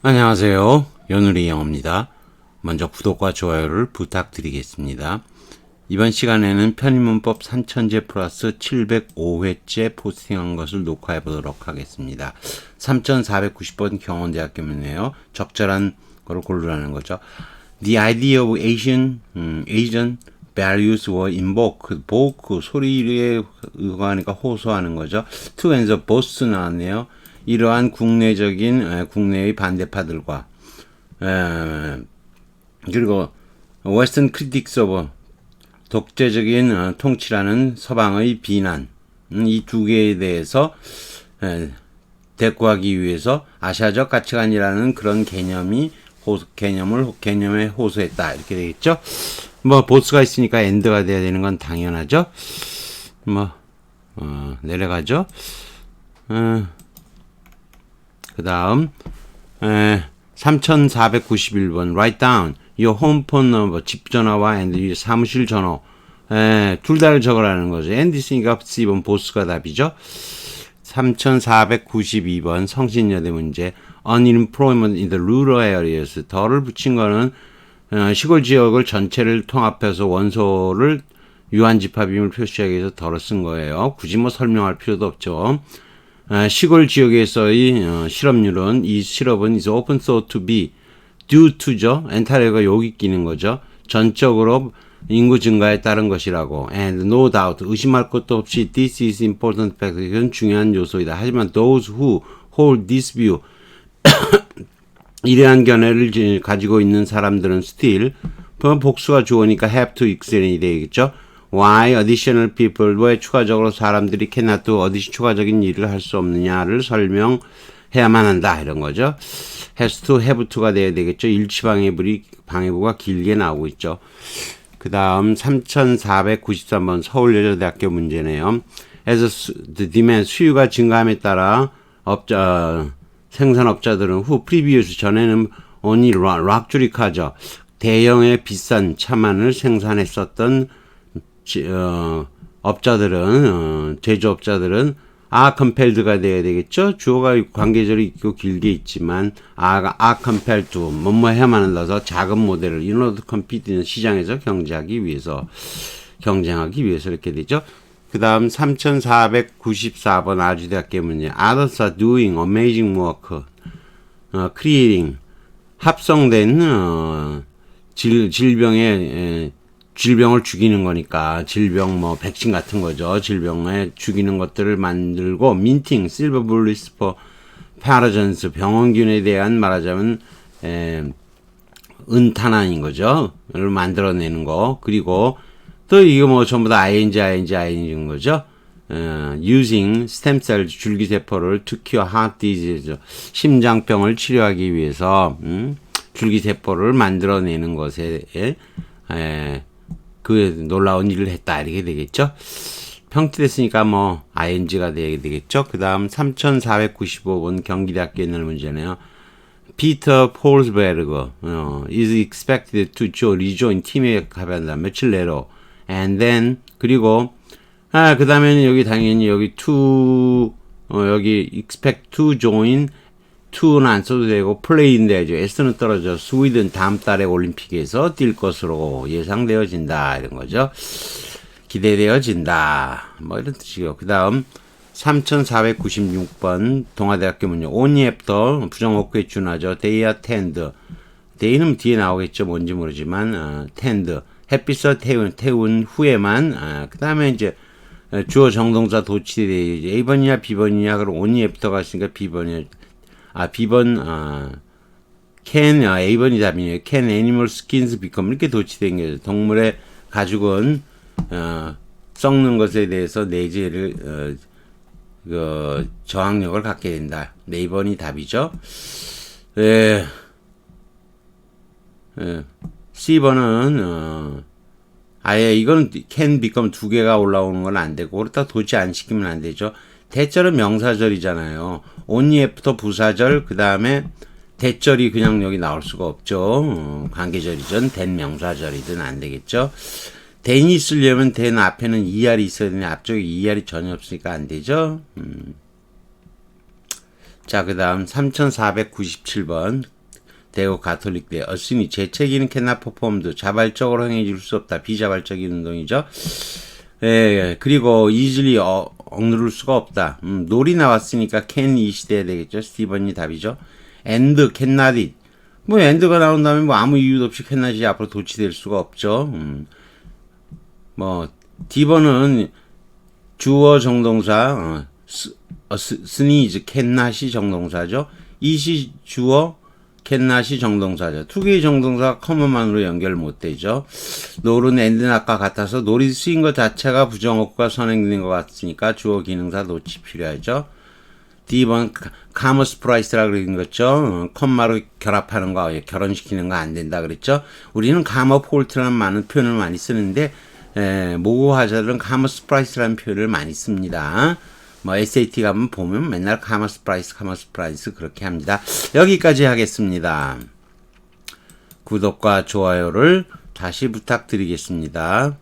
안녕하세요. 연우리 영어입니다. 먼저 구독과 좋아요를 부탁드리겠습니다. 이번 시간에는 편의문법 3000제 플러스 705회째 포스팅한 것을 녹화해 보도록 하겠습니다. 3490번 경원대학교면네요. 적절한 거를 고르라는 거죠. The idea of Asian, 음, Asian values were invoked. 보크 소리에 의거하니까 호소하는 거죠. To and the both 나왔네요. 이러한 국내적인 에, 국내의 반대파들과 에, 그리고 Western critics of 독재적인 어, 통치라는 서방의 비난 음, 이두 개에 대해서 에, 대꾸하기 위해서 아시아적 가치관이라는 그런 개념이 호, 개념을 개념에 호소했다 이렇게 되겠죠. 뭐 보스가 있으니까 엔드가 돼야 되는 건 당연하죠. 뭐 어, 내려가죠. 어, 그 다음 3491번 write down your home phone number 집 전화와 and 사무실 전화 에, 둘 다를 적으라는 거죠. 있으니까 C번 보스가 답이죠. 3492번 성신여대 문제 unemployment in the rural areas 더를 붙인 거는 어, 시골 지역을 전체를 통합해서 원소를 유한 집합임을 표시하기 위해서 덜을 쓴 거예요. 굳이 뭐 설명할 필요도 없죠. 어, 시골 지역에서의 어, 실업률은 이 실업은 is often thought to be due to죠. 엔타레가 여기 끼는 거죠. 전적으로 인구 증가에 따른 것이라고. And no doubt 의심할 것도 없이 this is important factor. 이건 중요한 요소이다. 하지만 those who hold this view 이러한 견해를 가지고 있는 사람들은 still 복수가 좋으니까 have to explain이 되겠죠. Why additional people 왜 추가적으로 사람들이 cannot do 어디시 추가적인 일을 할 수 없느냐를 설명해야만 한다 이런 거죠. has to have to가 돼야 되겠죠. 일치 방해부리 방해부가 길게 나오고 있죠. 그 다음 3493번 서울여자대학교 문제네요. As the demand 수요가 증가함에 따라 업자 생산업자들은 후 프리비우스 전에는 only 락주리카죠. 대형의 비싼 차만을 생산했었던 어, 업자들은 어, 제조업자들은 아 컴펠드가 돼야 되겠죠. 주어가 관계절이 있고 길게 있지만 아가 아 컴펠드 뭐뭐 해야만 한다서 작은 모델을 인어드 컴피티는 시장에서 경제하기 위해서 경쟁하기 위해서 이렇게 되죠. 그 다음 3494번 아주대학교 문제 Others are doing amazing work 어, creating 합성된 어, 질, 질병의 에, 질병을 죽이는 거니까 질병 뭐 백신 같은 거죠. 질병에 죽이는 것들을 만들고 민팅 실버 블리스퍼 파라전스 병원균에 대한 말하자면 에, 은탄환인 거죠. 를 만들어내는 거 그리고 또 이거 뭐 전부 다 ing ing ing인 거죠. 어, using stem cell 줄기세포를 to cure heart disease 심장병을 치료하기 위해서 음, 줄기세포를 만들어내는 것에 에, 그 놀라운 일을 했다 이렇게 되겠죠. 평티됐으니까 뭐 ing가 되게 되겠죠. 그 다음 3495번 경기대학교 있는 문제네요. 피터 폴스베르거 어, is expected to rejoin 팀에 가변다 며칠 내로 and then 그리고 아 그 다음에는 여기 당연히 여기 to 어, 여기 expect to join to는 안 써도 되고 플레이인데 야죠 S는 떨어져 스위든 다음 달에 올림픽에서 뛸 것으로 예상되어진다 이런 거죠. 기대되어진다. 뭐 이런 뜻이고 그 다음 3496번 동아대학교 문제 온이앱터 부정어구에 준하죠. 아 텐드 데이는 뒤에 나오겠죠. 뭔지 모르지만 어, 텐드 햇빛을 태운 태운 후에만 어, 그 다음에 이제 주어 정동사 도치돼 A번이냐 B번이냐 그럼 온이앱터가 있으니까 B번이냐 아, B번, 아, can, 아, A번이 답이네요. can animal skins become 이렇게 도치된 게 동물의 가죽은, 어, 썩는 것에 대해서 내재를, 어, 그, 저항력을 갖게 된다. 네 번이 답이죠. 예, 예. C번은, 어, 아예 이거는 can become 두 개가 올라오는 건 안 되고, 그렇다 도치 안 시키면 안 되죠. 대절은 명사절이잖아요. only after 부사절 그 다음에 대절이 그냥 여기 나올 수가 없죠. 어, 관계절이든 된 명사절이든 안 되겠죠. den이 쓰려면 된 앞에는 er이 있어야 되는데 앞쪽에 er이 전혀 없으니까 안 되죠. 음. 자, 그 다음 3497번. 대구 가톨릭대 어순이 재채기는 캐나 퍼폼도 자발적으로 행해 줄수 없다. 비자발적인 운동이죠. 예, 그리고 이즐리 어, 억누를 수가 없다. 음, 놀이 나왔으니까 캔이 시대야 되겠죠. 스티븐이 답이죠. 엔드 캔나디. 뭐 엔드가 나온다면 뭐 아무 이유도 없이 캔나디 앞으로 도치될 수가 없죠. 음, 뭐 디버는 주어 정동사 어, 스, 어, 스, 스니즈 캔낫이 정동사죠. 이시 주어 캔낫이 정동사죠. 두 개의 정동사가 커먼만으로 연결 못 되죠. 놀은 엔드낫과 같아서 놀이 쓰인 것 자체가 부정어구가 선행된 것 같으니까 주어 기능사 노치 필요하죠. D번 카머스 프라이스라 그런 거죠. 어, 컴마로 결합하는 거, 예, 결혼시키는 거 안 된다 그랬죠. 우리는 카머 폴트라는 많은 표현을 많이 쓰는데 에, 모고 화자들은 카머스 프라이스라는 표현을 많이 씁니다. 뭐 SAT 가면 보면 맨날 카머스 프라이스, 카머스 프라이스 그렇게 합니다. 여기까지 하겠습니다. 구독과 좋아요를 다시 부탁드리겠습니다.